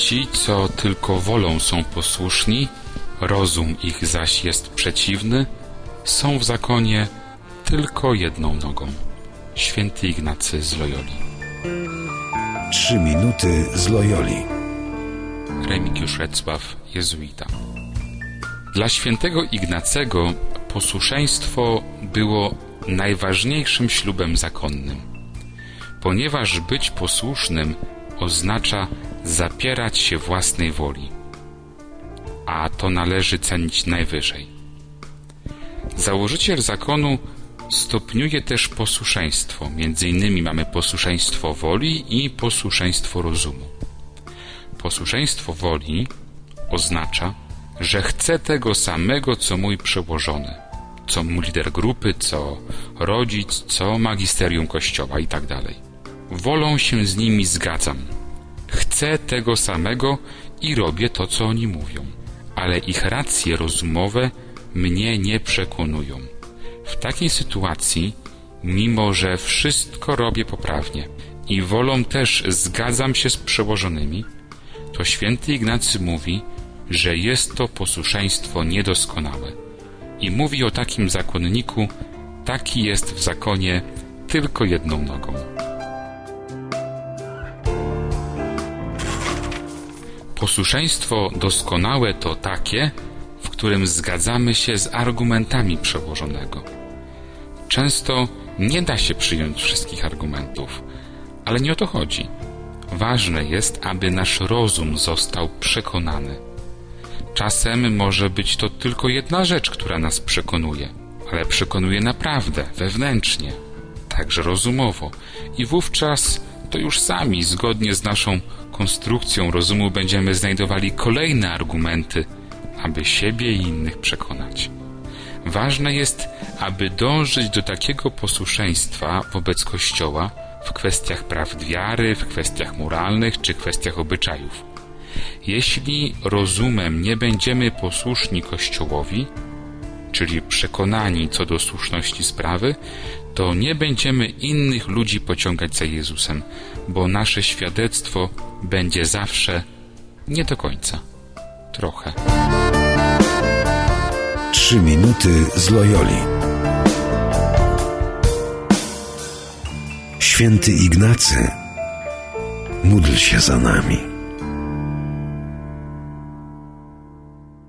Ci, co tylko wolą są posłuszni, rozum ich zaś jest przeciwny, są w zakonie tylko jedną nogą. Święty Ignacy z Loyoli. Trzy minuty z Loyoli. Remigiusz Recław, jezuita. Dla świętego Ignacego posłuszeństwo było najważniejszym ślubem zakonnym, ponieważ być posłusznym oznacza zapierać się własnej woli, a to należy cenić najwyżej. Założyciel zakonu stopniuje też posłuszeństwo. Między innymi mamy posłuszeństwo woli i posłuszeństwo rozumu. Posłuszeństwo woli oznacza, że chcę tego samego, co mój przełożony, co mój lider grupy, co rodzic, co magisterium kościoła i tak. Wolą się z nimi zgadzam. Chcę tego samego i robię to, co oni mówią, ale ich racje rozumowe mnie nie przekonują. W takiej sytuacji, mimo że wszystko robię poprawnie i wolą też zgadzam się z przełożonymi, to święty Ignacy mówi, że jest to posłuszeństwo niedoskonałe. I mówi o takim zakonniku, taki jest w zakonie tylko jedną nogą. Posłuszeństwo doskonałe to takie, w którym zgadzamy się z argumentami przełożonego. Często nie da się przyjąć wszystkich argumentów, ale nie o to chodzi. Ważne jest, aby nasz rozum został przekonany. Czasem może być to tylko jedna rzecz, która nas przekonuje, ale przekonuje naprawdę, wewnętrznie, także rozumowo, i wówczas to już sami, zgodnie z naszą konstrukcją rozumu, będziemy znajdowali kolejne argumenty, aby siebie i innych przekonać. Ważne jest, aby dążyć do takiego posłuszeństwa wobec Kościoła w kwestiach prawd wiary, w kwestiach moralnych czy kwestiach obyczajów. Jeśli rozumem nie będziemy posłuszni Kościołowi, czyli przekonani co do słuszności sprawy, to nie będziemy innych ludzi pociągać za Jezusem, bo nasze świadectwo będzie zawsze nie do końca, trochę. Trzy minuty z Loyoli. Święty Ignacy, módl się za nami.